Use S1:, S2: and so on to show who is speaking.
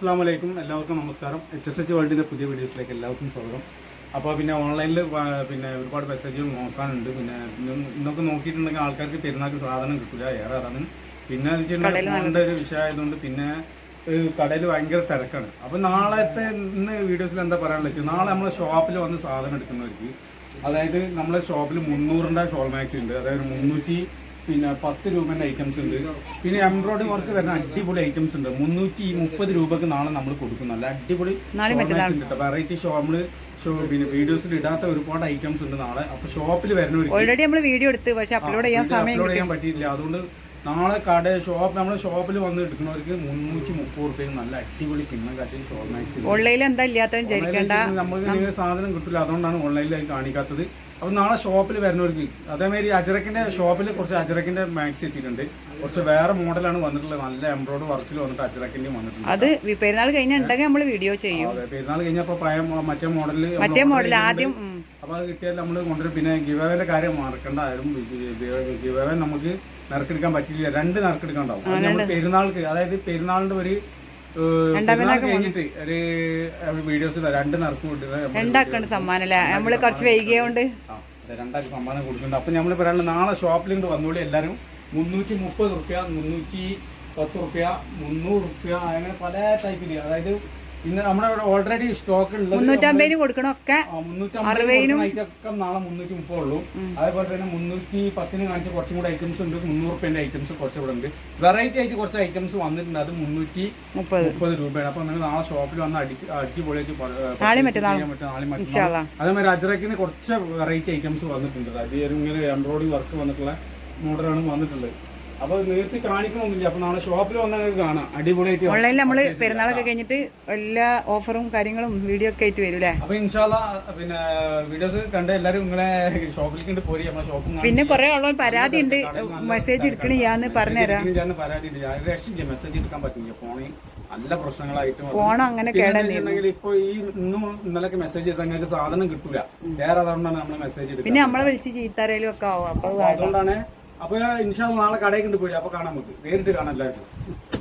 S1: അസ്സാം വലൈക്കും എല്ലാവർക്കും നമസ്കാരം. എച്ച് എസ് എച്ച് വേൾഡിന്റെ പുതിയ വീഡിയോസിലേക്ക് എല്ലാവർക്കും സ്വാഗതം. അപ്പോൾ പിന്നെ ഓൺലൈനിൽ പിന്നെ ഒരുപാട് മെസ്സേജുകൾ നോക്കാനുണ്ട്. പിന്നെ ഇന്നൊക്കെ നോക്കിയിട്ടുണ്ടെങ്കിൽ ആൾക്കാർക്ക് പെരുന്നാൾക്ക് സാധനം കിട്ടില്ല ഏറെ അതാണ്. പിന്നെ എന്ന് വെച്ചിട്ടുണ്ടെങ്കിൽ ഫോണിന്റെ ഒരു വിഷയമായതുകൊണ്ട് പിന്നെ കടയിൽ ഭയങ്കര തിരക്കാണ്. അപ്പോൾ നാളത്തെ ഇന്ന് വീഡിയോസിൽ എന്താ പറയാനുള്ള വെച്ചാൽ നാളെ നമ്മളെ ഷോപ്പിൽ വന്ന് സാധനം എടുക്കുന്നവർക്ക് അതായത് നമ്മളെ ഷോപ്പിൽ മുന്നൂറിന്റെ ഷോൾ മാക്സ് ഉണ്ട്. അതായത് മുന്നൂറ്റി പിന്നെ പത്ത് രൂപേന്റെ ഐറ്റംസ് ഉണ്ട്. പിന്നെ എംബ്രോയിഡറി വർക്ക് വരുന്ന അടിപൊളി ഐറ്റംസ് ഉണ്ട്. മുന്നൂറ്റി മുപ്പത് രൂപക്ക് നാളെ നമ്മൾ കൊടുക്കും. നല്ല അടിപൊളി വെറൈറ്റി ഷോ നമ്മൾ ഷോ പിന്നെ വീഡിയോസിൽ ഇടാത്ത ഒരുപാട് ഐറ്റംസ് ഉണ്ട് നാളെ. അപ്പൊ ഷോപ്പിൽ വരുന്ന
S2: ഓൾറെഡി നമ്മൾ വീഡിയോ എടുത്ത് പക്ഷേ അപ്ലോഡ് ചെയ്യാൻ സമയം
S1: അപ്ലോഡ് ചെയ്യാൻ പറ്റിയില്ല അതുകൊണ്ട് നാളെ കട ഷോപ്പ് നമ്മുടെ ഷോപ്പിൽ വന്ന് എടുക്കുന്നവർക്ക് മുന്നൂറ്റി മുപ്പത് റുപ്യ നല്ല അടിപൊളി കിണ്ണം കാച്ചിൽ ഷോ മാക്സ്
S2: ഓൺലൈനിൽ എന്താ
S1: ഇല്ലാത്ത നമ്മൾ സാധനം കിട്ടില്ല അതുകൊണ്ടാണ് ഓൺലൈനിൽ കാണിക്കാത്തത്. അപ്പൊ നാളെ ഷോപ്പിൽ വരുന്നവർക്ക് അതേമാതിരി അജറക്കിന്റെ ഷോപ്പിൽ കുറച്ച് അജറക്കിന്റെ മാക്സ് എത്തിയിട്ടുണ്ട്. കുറച്ച് വേറെ മോഡലാണ് വന്നിട്ടുള്ളത്. നല്ല എംബ്രോയ്ഡ് വർക്കിൽ വന്നിട്ട് അജറക്കിന്റെ വന്നിട്ടുണ്ട്.
S2: അത് പെരുന്നാൾ കഴിഞ്ഞുണ്ടെങ്കിൽ നമ്മൾ വീഡിയോ ചെയ്യും.
S1: പെരുന്നാൾ കഴിഞ്ഞപ്പോൾ പഴയ മോ- മറ്റേ മോഡലിൽ
S2: മറ്റേ മോഡൽ ആദ്യം അപ്പോൾ
S1: അപ്പൊ അത് കിട്ടിയാൽ നമ്മൾ കൊണ്ടുവരും. പിന്നെ ഗിവേവേന്റെ കാര്യം മറക്കണ്ട. ആരും ഗിവേവേ നമുക്ക് നറുക്കെടുക്കാൻ പറ്റില്ല. രണ്ട് നറുക്കെടുക്കാൻ ഉണ്ടാവും പെരുന്നാൾക്ക് അതായത് പെരുന്നാളിന്റെ ഒരു കഴിഞ്ഞിട്ട് ഒരു വീഡിയോസ് രണ്ട് നറുക്ക്
S2: നമ്മൾ കുറച്ച് വൈകിയോണ്ട്
S1: രണ്ടാക്കി സമ്മാനം കൊടുക്കുന്നുണ്ട്. അപ്പൊ നമ്മൾ പറയാനുള്ള നാളെ ഷോപ്പിൽ കൊണ്ട് വന്നോളി. എല്ലാവരും മുന്നൂറ്റി മുപ്പത് റുപ്യ മുന്നൂറ്റി പത്ത് റുപ്യ മുന്നൂറ് റുപ്യ അങ്ങനെ പല ടൈപ്പിൽ അതായത് ഇന്ന് നമ്മുടെ ഇവിടെ ഓൾറെഡി സ്റ്റോക്ക് ഉള്ളത്
S2: മുന്നൂറ്റമ്പതിന് കൊടുക്കണൊക്കെ
S1: കൊടുക്കുന്ന ഒക്കെ നാളെ മുന്നൂറ്റി മുപ്പത് ഉള്ളൂ അതേപോലെ തന്നെ മുന്നൂറ്റി പത്തിന് കാണിച്ച കുറച്ചും കൂടെ ഐറ്റംസ് ഉണ്ട്. മുന്നൂറ് റുപ്യന്റെ ഐറ്റംസ് കുറച്ച് ഇവിടെ ഉണ്ട്. വെറൈറ്റി ആയിട്ട് കുറച്ച് ഐറ്റംസ് വന്നിട്ടുണ്ട്. അത് മുന്നൂറ്റി
S2: മുപ്പത്.
S1: രൂപയാണ്. അപ്പൊ നിങ്ങൾ നാളെ ഷോപ്പിൽ വന്ന് അടിച്ച് അടിച്ച് പൊളിച്ച്
S2: നാളെ മറ്റന്നാളും.
S1: നാളെ മറ്റന്നാൾ
S2: ഇൻഷാല്ലാ
S1: അതേമാതിരി അജറക്കിന് കുറച്ച് വെറൈറ്റി ഐറ്റംസ് വന്നിട്ടുണ്ട്. അത് ഒരു ഇങ്ങനെ എംബ്രോയിഡറി വർക്ക് വന്നിട്ടുള്ള മോഡലാണ് വന്നിട്ടുള്ളത്. അപ്പൊ നേരത്തെ കാണിക്കണമൊന്നുമില്ല. നാളെ ഷോപ്പിൽ വന്നാൽ നിങ്ങൾക്ക് കാണാം. അടിപൊളിയായിട്ട്
S2: ഓൺലൈനിൽ നമ്മൾ പെരുന്നാളൊക്കെ കഴിഞ്ഞിട്ട് എല്ലാ ഓഫറും കാര്യങ്ങളും വീഡിയോ ഒക്കെ ആയിട്ട് വരും അല്ലേ
S1: ഇൻഷാല്ല പിന്നെ വീഡിയോസ് കണ്ട് എല്ലാവരും നിങ്ങളെ ഷോപ്പിലേക്ക് പോരി. നമ്മളെ
S2: പിന്നെ കുറേ ഉള്ള പരാതി ഉണ്ട്. മെസ്സേജ് എടുക്കണില്ലാന്ന് പറഞ്ഞുതരാം.
S1: പരാതി ഉണ്ട്. മെസ്സേജ് എടുക്കാൻ പറ്റില്ല ഫോണിൽ നല്ല പ്രശ്നങ്ങളായിട്ട്
S2: ഫോൺ അങ്ങനെ
S1: പിന്നെ ഇപ്പൊ ഈ ഇന്നും ഇന്നലൊക്കെ മെസ്സേജ് ചെയ്താൽ നിങ്ങൾക്ക് സാധനം കിട്ടൂല. വേറെ അതുകൊണ്ടാണ് നമ്മൾ മെസ്സേജ്
S2: പിന്നെ നമ്മളെ വിളിച്ച് ചീത്താരേലും ഒക്കെ ആവും. അപ്പൊ
S1: അതുകൊണ്ടാണ് അപ്പൊ ഇൻഷാ നാളെ കടയിൽ കൊണ്ട് പോയി. അപ്പൊ കാണാൻ നമുക്ക്. നേരിട്ട് കാണാൻ എല്ലാവർക്കും.